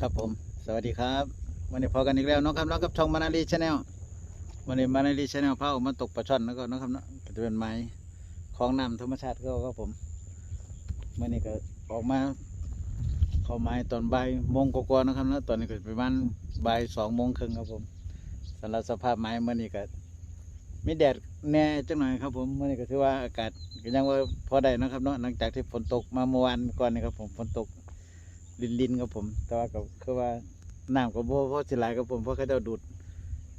ครับผม สวัสดีครับ วันนี้พอกันอีกแล้วเนาะครับเนาะกับช่องมานาลีชาแนลวันนี้มานาลีชาแนลพาออกมาตกปลาช่อนแล้วก็เนาะครับเนาะก็จะเป็นไม้ของน้ำธรรมชาติก็ครับผมวันนี้ก็ออกมาเข้าไม้ตอนบ่ายโมงกว่าๆนะครับเนาะตอนนี้ก็ประมาณบ่ายสองโมงครึ่งครับผมสำหรับสภาพไม้เมื่อนี้ก็มีแดดแน่จังหน่อยครับผมเมื่อนี้ก็ถือว่าอากาศก็ยังว่าพอได้นะครับเนาะหลังจากที่ฝนตกมาเมื่อวานก่อนนี่ครับผมฝนตก ลินลินๆครับผม แต่ว่าก็คือว่าน้ำก็บ่พอสิหลายครับผมเพราะเขาเจ้าดูด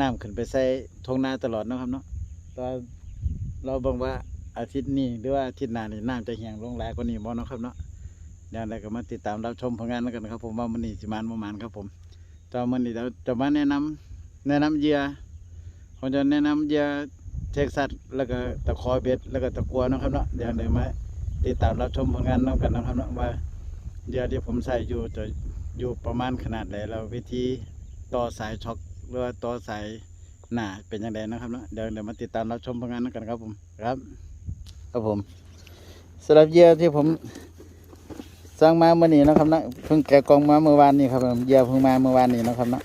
น้ำขึ้นไปใส่ท้องนาตลอดนะครับเนาะแต่ว่าเราบังว่าอาทิตย์นี้หรือว่าอาทิตย์หน้านี่น้ำจะเหี่ยงลงหลายกว่านี้บ่เนาะครับเนาะอย่างไรก็มาติดตามรับชมผลงานแล้วกันครับผมว่ามันนี่สิมานประมาณครับผมตอนมันนี่เราจะมาแนะนำแนะนำเยื่อผมจะแนะนำเยื่อเท็กซัสแล้วก็ตะคอเบ็ดแล้วก็ตะกัวนะครับเนาะเดี๋ยวเดี๋ยวมาติดตามรับชมผลงานน้กันนะครับเนาะว่า เดี๋ยวที่ผมใส่อยู่จะอยู่ประมาณขนาดไหนแล้ววิธีต่อสายช็อคหรือว่าต่อสายหนาเป็นยังไงนะครับเนาะเดี๋ยวเดี๋ยวมาติดตามรับชมผลงานกันครับผมครับ ครับผมสำหรับเยื่อที่ผมสร้างมาเมื่อนี้นะครับนะเพิ่งแกะกองมาเมื่อวานนี้ครับผมเยื่อเพิ่งมาเมื่อวานนี้นะครับนะ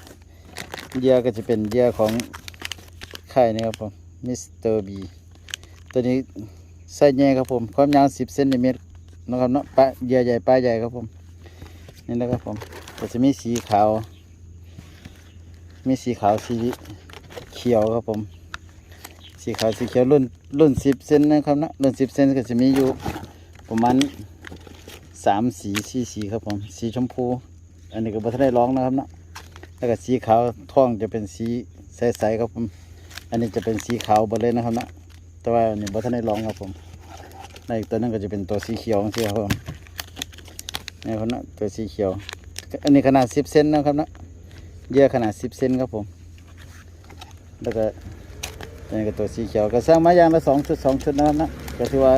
เยื่อก็จะเป็นเยื่อของค่นี่ครับผมมิสเตอร์บีตัวนี้ไส้ใหญ่ครับผมความยาว10เซนติเมตร นะครับเนาะปลาเหยื่อใหญ่ปลาใหญ่ครับผมนี่นะครับผมก็จะมีสีขาว มีสีขาวสีเขียวครับผม สีขาวสีเขียวรุ่นรุ่นสิบเซนนะครับนะรุ่นสิบเซนก็จะมีอยู่ประมาณสามสีสีสีครับผม สีชมพู อันนี้ก็บ่ทันได้ร้องนะครับเนาะแล้วก็สีขาวท้องจะเป็นสีใสๆครับผม อันนี้จะเป็นสีขาวหมดเลยนะครับเนาะแต่ว่าอันนี้บ่ทันได้ร้องครับผม ในอีกตัวนึงก็จะเป็นตัวสีเขียวใช่ครับผมนี่ครับนะตัวสีเขียว อันนี้ขนาดสิบเซนนะครับนะเยื่อขนาดสิบเซนครับผม แล้วก็อันนี้ก็ตัวสีเขียวก็สร้างมายางละสองชุดสองชุดนะครับนะก็ถือว่า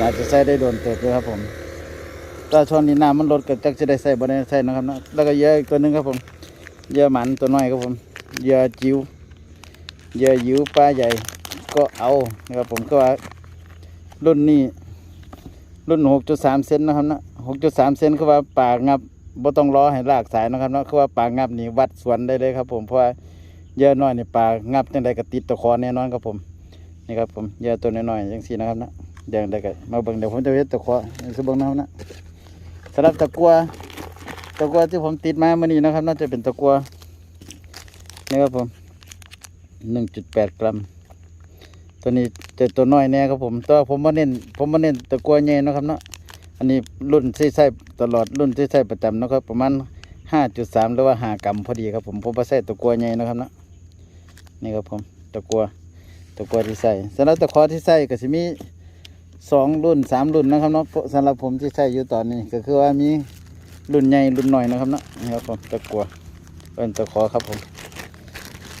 น่าจะใส่ได้โดนเติบด้วยครับผมถ้าช่วงนี้น้ำมันลดก็จักจะได้ใส่บ่ได้ใส่นะครับนะแล้วก็เยื่ออีกตัวนึงครับผมเยื่อหมันตัวน้อยครับผมเยื่อจิ๋วเยื่อยิ๋วปลาใหญ่ ก็เอานะครับผมก็ว่ารุ่นนี้ รุ่นหกจุดสามเซนนะครับนะหกจุดสามเซนคือว่าปากงับบ่ต้องรอให้ลากสายนะครับนะคือว่าปากงับนี่วัดสวนได้เลยครับ ผมเพราะว่าเยอะน้อยนี่ปากงับจังใดก็ติดตะคอแน่นอนครับผมนี่ครับผมเยอะตัวน้อยๆจังสี่นะครับนะเดี๋ยวใดก็มาเบิ่งเดี๋ยวผมจะเฮ็ดตะคอสบงนะครับนะสำหรับตะกัวตะกัวที่ผมติดมาเมื่อนี้นะครับ น่าจะเป็นตะกัวนี่ครับผมหนึ่งจุดแปดกรัม ตัวนี้จะตัวน้อยแน่ครับผมตัวผมมาเน้นผมมาเน้นตะกัวใหญ่นะครับเนาะอันนี้รุ่นที่ใช้ตลอดรุ่นที่ใช้ประจำนะครับ ประมาณห้าจุดสามหรือว่าหากรัมพอดีครับผมผมมาใส่ตะกัวใหญ่นะครับเนาะนี่ครับผมตะกัวตะกัวที่ใส่สำหรับตะขอที่ใส่ก็จะมีสองรุ่นสามรุ่นนะครับเนาะสำหรับผมที่ใส่อยู่ตอนนี้ก็คือว่ามีรุ่นใหญ่รุ่นหน่อยนะครับเนาะนี่ครับผมตะกัวเป็นตะขอครับผม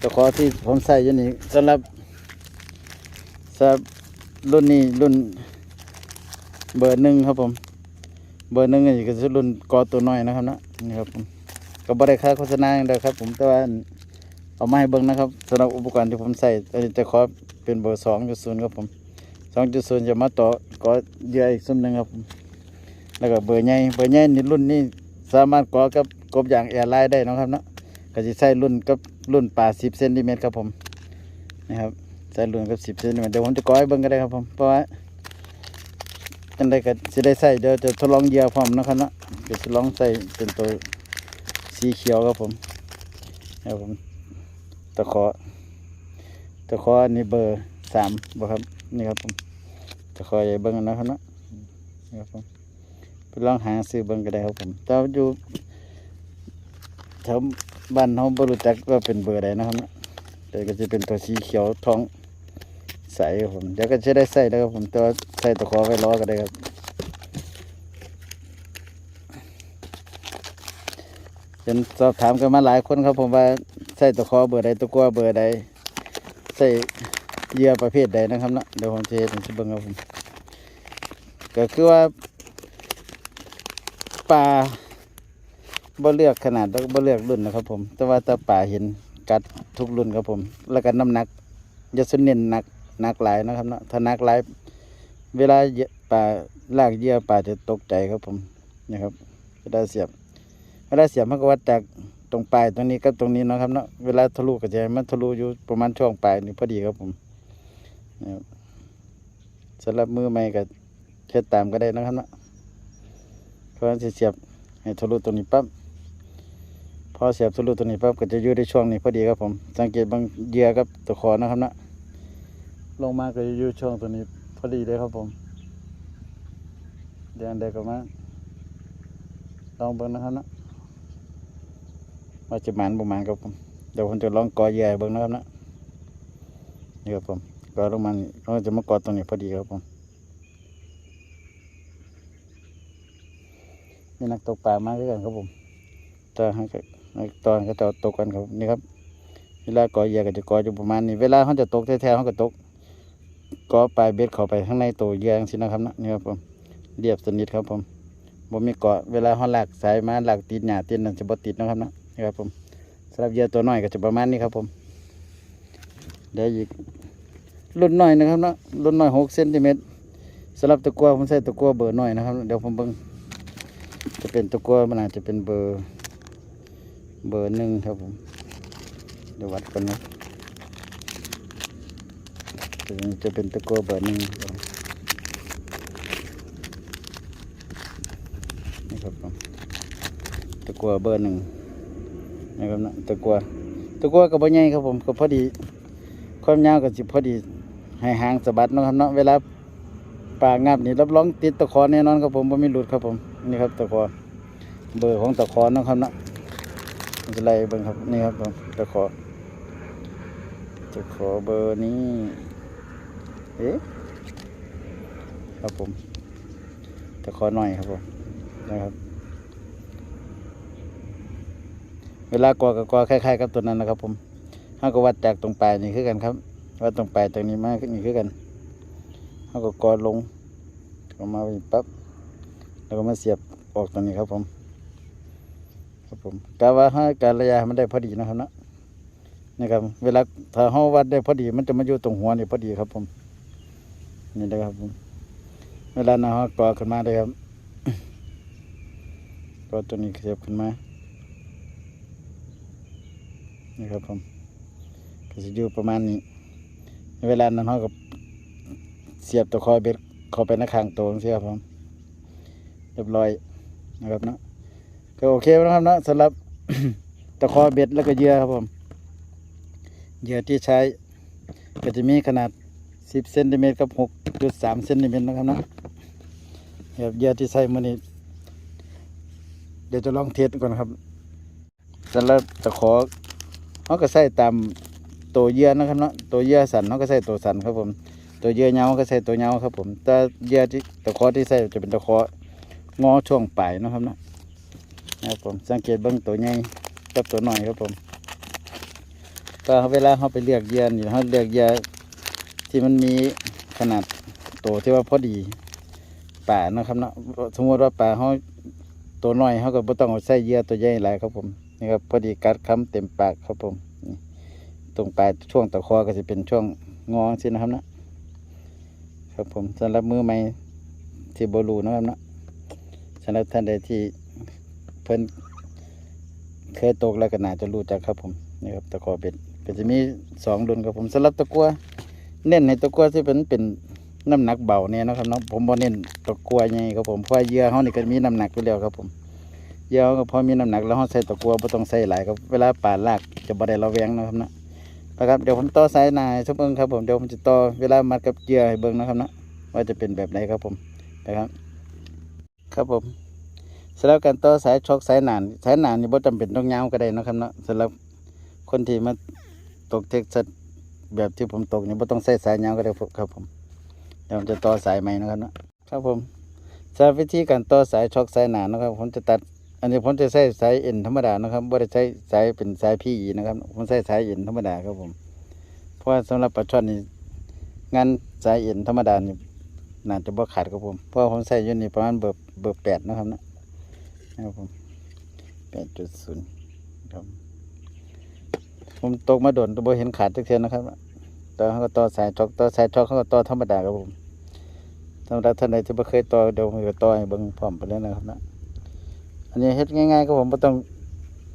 ตะขอที่ผมใส่อยู่นี่สำหรับ สำหรับรุ่นนี้รุ่นเบอร์หนึ่งครับผม เบอร์หนึ่งนี่ก็คือรุ่นกอตัวน้อยนะครับนะนี่ครับผมก็บริค่าโฆษณาอย่างเดียวครับ ผมแต่ว่าเอามาให้เบิ่งนะครับสำหรับอุปกรณ์ที่ผมใส่อันนี้จะขอเป็นเบอร์สองจุดศูนย์ครับผมสองจุดศูนย์จะมาต่อกอเยื่ออีกซุ้มหนึ่งครับผมแล้วก็เบอร์ใหญ่เบอร์ใหญ่นี่รุ่นนี้สามารถก่อกับกบอย่างแอร์ไลน์ได้นะครับนะก็จะใส่รุ่นกับรุ่นป่าสิบเซนติเมตรครับผมนี่ครับ ใส่รวมกับสิบเซนเมตรเดี๋ยวผมจะก้อยเบิ่งก็ได้ครับผมเพราะว่าจังไดก็สิได้ใส่เดี๋ยวจะทดลองเยียพร้อมนะครับเนาะเดี๋ยวจะลองใส่เป็นตัวสีเขียวครับผมครับผมตะขอตะขอนนี้เบอร์สามบ่ครับนี่ครับผมตะขอใหญ่เบิ่งนะครับเนาะนี่ครับผมไปลองหาซื้อเบิ่งก็ได้ครับผมแต่ว่าอยู่แถวบ้านเราบรู้จักว่าเป็นเบอร์ใดนะครับเนะเดี๋ยวก็จะเป็นตัวสีเขียวทอง ใสครับผมเดี๋ยวก็จะได้ใส่แล้วครับผมตัวใส่ตะขอไว้ล้อก็ได้ครับเป็นสอบถามกันมาหลายคนครับ ผมว่าใส่ตะขอเบอร์ใดตะกัวเบอร์ใดใส่เหยื่อประเภทใดนะครับเนาะเดี๋ยวผมจะเห็นจะเบิ่งครับผมก็คือว่าปลาบ่เลือกขนาดแล้วก็บ่เลือกรุ่นนะครับ ผม แต่ว่าถ้าปลาเห็นกัดทุกรุ่นครับผม แล้วก็น้ำหนักจะสนเน้นหนัก นักหลายนะครับเนาะถ้านักหลายเวลาเยปลาลากเยื่อปลาจะตกใจครับผมนะครับเวลาเสียบเวลาเสียบมันก็วัดจากตรงปลายตรงนี้กับตรงนี้นะครับเนาะเวลาทะลุก็จะให้มันทะลุอยู่ประมาณช่วงปลายนี่พอดีครับผมนะครับสำหรับมือใหม่ก็เช็ดตามก็ได้นะครับเนาะเพราะว่าสิเสียบให้ทะลุตรงนี้ปั๊บพอเสียบทะลุตรงนี้ปั๊บก็จะอยู่ในช่วงนี้พอดีครับผม สังเกตบางเยื่อกับตะขอนะครับเนาะ ลงมาก็จะอยู่ช่วงตัวนี้ พอดีเลยครับผมเดี๋ยวอันใดก็มาลองเบิ่งนะครับนะว่าจะหมันประมาณครับผมเดี๋ยวผมจะลองกอเหยื่อให้เบิ่งนะครับนะนี่ครับผมกอลงมาเราจะมากอตรงนี้พอดีครับผมมีนักตกปลามาด้วยกันครับผมตอนให้ตอนก็จะตกกันครับนี่ครับเวลากอเหยื่อก็จะกออยู่ประมาณนี้เวลาเขาจะตกแท้ๆเขาก็ตก กอปลายเบ็ดเข้าไปข้างในตัวเยื่อจังซี่นะครับนะนี่ครับผมเรียบสนิทครับผมบ่มีเกาะเวลาเขาหลักสายมาหลักติดหญ้าติดนั่นจะบ่ติดนะครับนะนี่ครับผมสำหรับเยื่อตัวน้อยก็จะประมาณนี้ครับผมเดี๋ยวอีกรุ่นน้อยนะครับนะรุ่นน้อยหกเซนติเมตรสำหรับตะกัวผมใส่ตะกัวเบอร์น้อยนะครับ เดี๋ยวผมเบิ่งจะเป็นตะกัวมันอาจจะเป็นเบอร์เบอร์หนึ่งครับผมเดี๋ยววัดกันนะ จะเป็นตะกัวเบอร์หนึ่งครับนี่ครับผมตะกัวเบอร์หนึ่งนะครับนะตะกัวตะกัวกับบ่ใหญ่ครับผมก็พอดี ความยาวก็สิพอดีให้หางสะบัดนะครับเนาะเวลาปลางับนี่รับรองติดตะขอแน่นอนครับผมบ่มีหลุดครับผมนี่ครับตะขอเบอร์ของตะขอเนาะครับนะจะไล่เบิ่งครับนี่ครับผมตะขอตะขอเบอร์นี้ เอ๊ะครับผมแตะขอหน่อยครับผมนะครับ เวลากอกับกอคล้ายๆกับตัวนั้นนะครับ ผมเขาก็วัดจากตรงปลายนี่คือกันครับวัดตรงปลายตรงนี้มานี่คือกันเขาก็กอลงก็มาอีกปั๊บแล้วก็มาเสียบออกตรงนี้ครับผม ครับผมกะว่าให้การระยะมันได้พอดีนะครับนะนะครับ เวลาถ้าเขาวัดได้พอดี มันจะมาอยู่ตรงหัวนี่พอดีครับผม นี่นะครับผมเวลาเรากอขึ้นมาเลยครับกอตัวนี้เสียบขึ้นมานี่ครับผมก็จะอยู่ประมาณนี้ เวลานั้นเขาก็เสียบตัวคอยเบ็ดเขาไปในข้างตัวนี่ครับผมเรียบร้อยนะครับเนาะก็โอเคแล้วนะครับเนาะสำหรับตะคอเบ็ดแล้วก็เยื่อครับผมเหยื่อที่ใช้ก็จะมีขนาด 10เซนติเมตรกับ6.3เซนติเมตรนะครับนะครับเยื่ที่ใช้มือนี้เดี๋ยวจะลองเทสก่อนครับสำหรับตะขอเขาก็ใส่ตามตัวเยื่อนะครับเนาะตัวเยื่อสันเขาก็ใส่ตัวสันครับผม ตัวเยื่อเงาก็ใส่ตัวเงาครับผมแต่เยื่อที่ตะขอที่ใส่จะเป็นตะของอช่วงปลายนะครับเนาะนะครับผมสังเกตเบื้องตัวใหญ่กับตัวหน้อยครับผมก็เวลาเขาไปเลือกเยื่อนี่เขาเลือกเยื่อ ที่มันมีขนาดตัวที่ว่าพอดีป่านะครับเนาะสมมติว่าป่าเขาตัวน้อยเขาก็บ่ต้องเอาใส่เยื่อตัวใหญ่หลายครับผมนี่ครับพอดีกัดคำเต็มปากครับผมตรงปลายช่วงตะคอก็จะเป็นช่วงงอสินะครับนะครับผมสำหรับมือใหม่ที่บรูนะครับนะสำหรับท่านใดที่เพิ่นเคยตกแล้วก็น่าจะรู้จักครับผมนี่ครับตะคอเป็นก็จะมีสองรุ่นครับผมสำหรับตะกัว เน้นในตะกัวที่เป็นเป็นน้ำหนักเบาเนี่ยนะครับเนาะผมบ่เน้นตะกัวใหญ่ครับผมเพราะเยื่อเขานี่ก็มีน้ำหนักอยู่แล้วครับผมเยื่อก็พอมีน้ำหนักแล้วเราใส่ตะกัวไม่ต้องใส่หลายครับเวลาป่าลากจะบ่ได้ระแวงนะครับนะนะครับเดี๋ยวผมต่อสายนายทุกเบิ้งครับผมเดี๋ยวผมจะต่อเวลามัดกับเยื่อให้เบิ้งนะครับนะว่าจะเป็นแบบไหนครับผมนะครับ ครับผมสำหรับการต่อสายช็อกสายหนานสายหนานนี่บ่จำเป็นต้องยาวก็ได้นะครับนะสำหรับคนที่มาตกเท็กซัส แบบที่ผมตกนี่บ่ต้องใส่สายยาวก็ได้ครับผมเดี๋ยวผมจะต่อสายใหม่นะครับนะครับผมสำหรับวิธีการต่อสายช็อกสายหนานะครับ ผมจะตัด อันนี้ผมจะใช้สายเอ็นธรรมดานะครับไม่ได้ใช้สายเป็นสายพี่นะครับ ผมใช้สายเอ็นธรรมดาครับผม เพราะว่าสำหรับปลาช่อนนี่งานสายเอ็นธรรมดานี่น่าจะบ่ขาดครับผมเพราะผมใส่ยูนี่ประมาณเบอร์เบอร์แปดนะครับนะนะครับผมแปดจุดศูนย์ครับ ผมตกมาโดนตัวเห็นขาดทุกเทือนนะครับต่อเขาก็ต่อสายช็อกต่อสายช็อกเขาก็ต่อธรรมดาครับผมสำหรับท่านใดที่ไม่เคยต่อเดี๋ยวผมจะต่อให้เบิ่งพร้อมไปเลยนะครับนะอันนี้เฮ็ดง่ายๆครับผมไม่ต้อง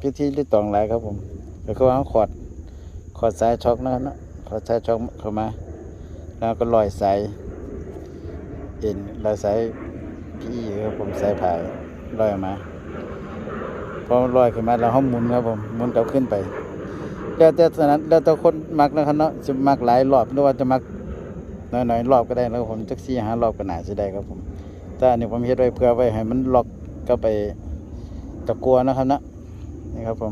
พิธีรีตองหลายครับผมก็คือว่าเอาขอดขอดสายช็อคนะครับเนาะขอดสายช็อคเข้ามา แล้วก็ลอยสายเอ็นลอยสายพี่ครับผมสายผ่าลอยออกมาพอลอยขึ้นมาแล้วห้องหมุนครับผมหมุนกลับขึ้นไป แล้วแต่สนั้นแล้วแต่คนมักนะครับเนาะจะมักหลายรอบหรือว่าจะมักน้อยๆรอบก็ได้แล้วผมจักสี่หารอบก็หนาจะได้ครับผมแต่อันนี้ผมเฮ็ดไว้เพื่อไว้ให้มันล็อกก็ไปตะกัวนะครับเนาะนี่ครับผม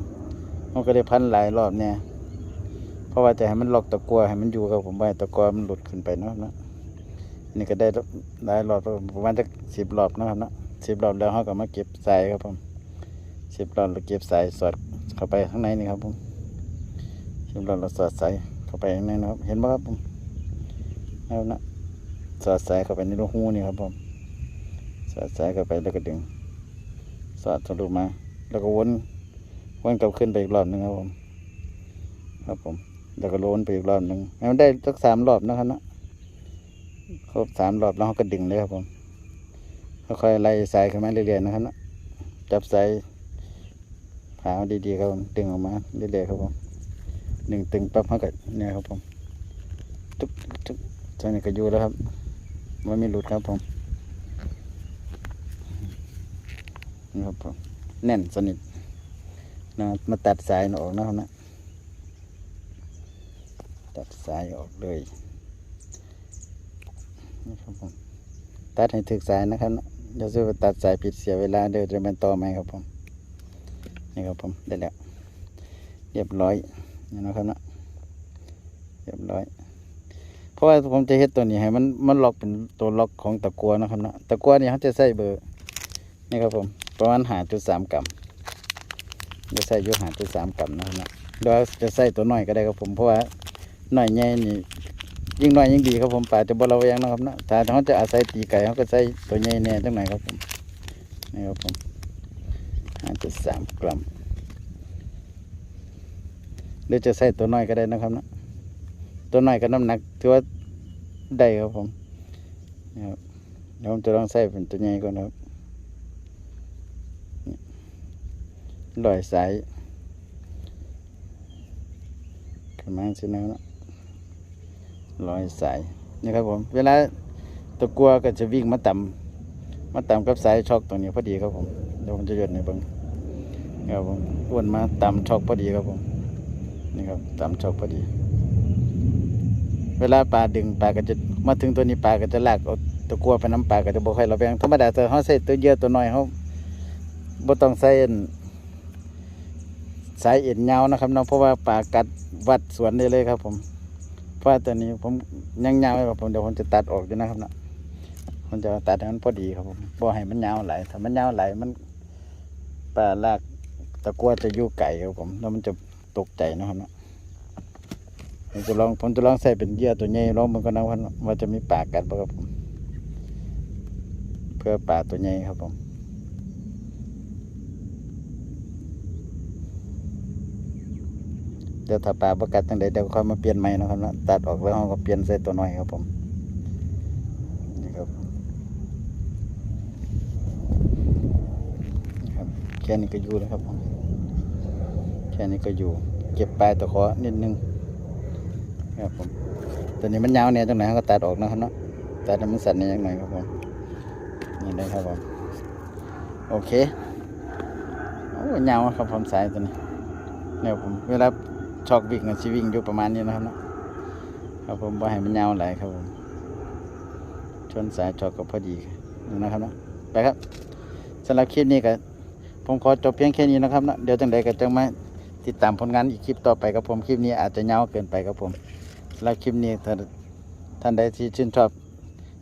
มันก็ได้พันหลายรอบเนี่ยเพราะว่าจะให้มันล็อกตะกัวให้มันอยู่กับผมไว้ตะกัวมันหลุดขึ้นไปเนาะเนาะอันนี่ก็ได้หลายรอบประมาณจะสิบรอบนะครับเนาะสิบรอบแล้วเขาก็มาเก็บสายครับผมสิบรอบเราเก็บสายสอดเข้าไปข้างในนี่ครับผม สิบรอบเราสอดสายเข้าไปข้างในนะครับ เห็นไหมครับผมเอานะสอดสายเข้าไปในรูหูนี่ครับผมสอดสายเข้าไปแล้วก็ดึงสอดทะลุมา แล้วก็วนวนกลับขึ้นไปอีกรอบหนึงครับผม ครับผม แล้วก็โลนไปอีกรอบหนึ่งให้มันได้สักสามรอบนะครับนะครบสามรอบแล้วเราก็ดึงเลยครับผมค่อยๆไล่สายขึ้นมาเรื่อยๆนะครับนะจับสายผาดีๆครับผมดึงออกมาเรื่อยๆครับผม ดึงตึงปั๊บเขาก็เนี่ยครับผมทุกทุกตอนนี้ก็อยู่แล้วครับไม่มีหลุดครับผมนี่ครับผมแน่นสนิทนะมาตัดสายออกนะครับนะตัดสายออกเลยนี่ครับผมตัดให้ถึกสายนะครับนะอย่าซื้อไปตัดสายผิดเสียเวลาเดี๋ยวจะเป็นต่อไหมครับผมนี่ครับผมได้แล้วเรียบร้อย นี่นะครับนะเรียบร้อย เพราะว่าผมจะเฮ็ดตัวนี้ให้มันมันล็อกเป็นตัวล็อกของตะกัวนะครับนะตะกัวนี่เขาจะใส่เบอร์นี่ครับผมประมาณหาจุดสามกรัมจะใส่ยู่หาจุดสามกรัมนะครับนะหรือว่าจะใส่ตัวน้อยก็ได้ครับผมเพราะว่าหน่อยใหญ่นี่ยิ่งน้อยยิ่งดีครับผมป่าจะบระแวงนะครับนะถ้าเขาจะอาศัยตีไก่เขาก็ใส่ตัวใหญ่แน่จังไหนครับผมนี่ครับผมห้าจุดสามกรัม หรือจะใส่ตัวน้อยก็ได้นะครับนะตัวน้อยก็น้ำหนักถือว่าได้ครับผมนี่ครับเดี๋ยวผมจะลองใส่เป็นตัวใหญ่ก่อนนะครับลอยสายขึ้นมาสินะครับร้อยสายนี่ครับผม เวลาตะกัวก็จะวิ่งมาต่ำมาต่ำกับสายช็อกตรงนี้พอดีครับผมเดี๋ยวผมจะหยดในบิ้งนี่ครับผมอ้วนมาต่ำช็อกพอดีครับผม นี่ครับต่ำช็อกพอดี เวลาปลาดึงปลาก็จะมาถึงตัวนี้ปลาก็จะลากเอาตะกัวไปน้ำปลาก็จะบ่ค่อยระแวงธรรมดาแต่เขาใส่ตัวเยอะตัวน้อยเขาบ่ต้องใส่อันสายเอ็นยาวนะครับเนาะเพราะว่าปลากัดวัดสวนได้เลยครับ ผมเพราะตัวนี้ผมยังยาวไว้ครับผมเดี๋ยวผมจะตัดออกด้วยนะครับเนาะผมจะตัดให้มันพอดีครับผมบ่ให้มันยาวไหลถ้ามันยาวไหลมันปลาลากตะกัวจะยู่ไก่ครับผมแล้วมันจะ ตกใจนะครับเนาะผมจะลองผมจะลองใส่เป็นเยื่อตัวใหญ่ลองมันก็นะว่าว่าจะมีปากกัดบ่ครับผมเพื่อปลาตัวใหญ่ครับผมเดี๋ยวถ้าปลาประกัดตั้งใดเดี๋ยวค่อยมาเปลี่ยนใหม่นะครับนะตัดออกแล้วเราก็เปลี่ยนใส่ตัวน้อยครับผมนี่ครับแค่นี้ก็อยู่แล้วครับผม ค่นี้ก็อยู่ เก็บปลายตะขอนิดนึงครับผมตัวนี้มันยาวเนี่ยตรงไหนเราก็ตัดออกนะครับเนาะตัดมันสั้นนิดหน่อยครับผมนี่เลยครับผมโอเคโอ้ยาวครับผมสายตัวนี้เนี่ยผมเวลาช็อกวิ่งชีวิ่งอยู่ประมาณนี้นะครับเนาะครับผมว่าให้มันยาวหลายครับผมชนสายช็อกก็พอดีนะครับเนาะไปครับสำหรับคลิปนี้ก็ผมขอจบเพียงแค่นี้นะครับเนาะเดี๋ยวจังใดก็จะมา ติดตามผลงานอีกคลิปต่อไปครับผมคลิปนี้อาจจะเงาเกินไปครับผมแล้วคลิปนี้ถ้าท่านใดที่ชื่นชอบ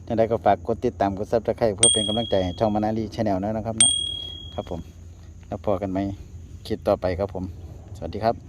ท่านใดก็ฝากกดติดตามกดซับสไครต์เพื่อเป็นกำลังใจให้ช่องมานาลีชาแนลนะครับนะครับผม แล้วพอกันไหมคลิปต่อไปครับผม สวัสดีครับ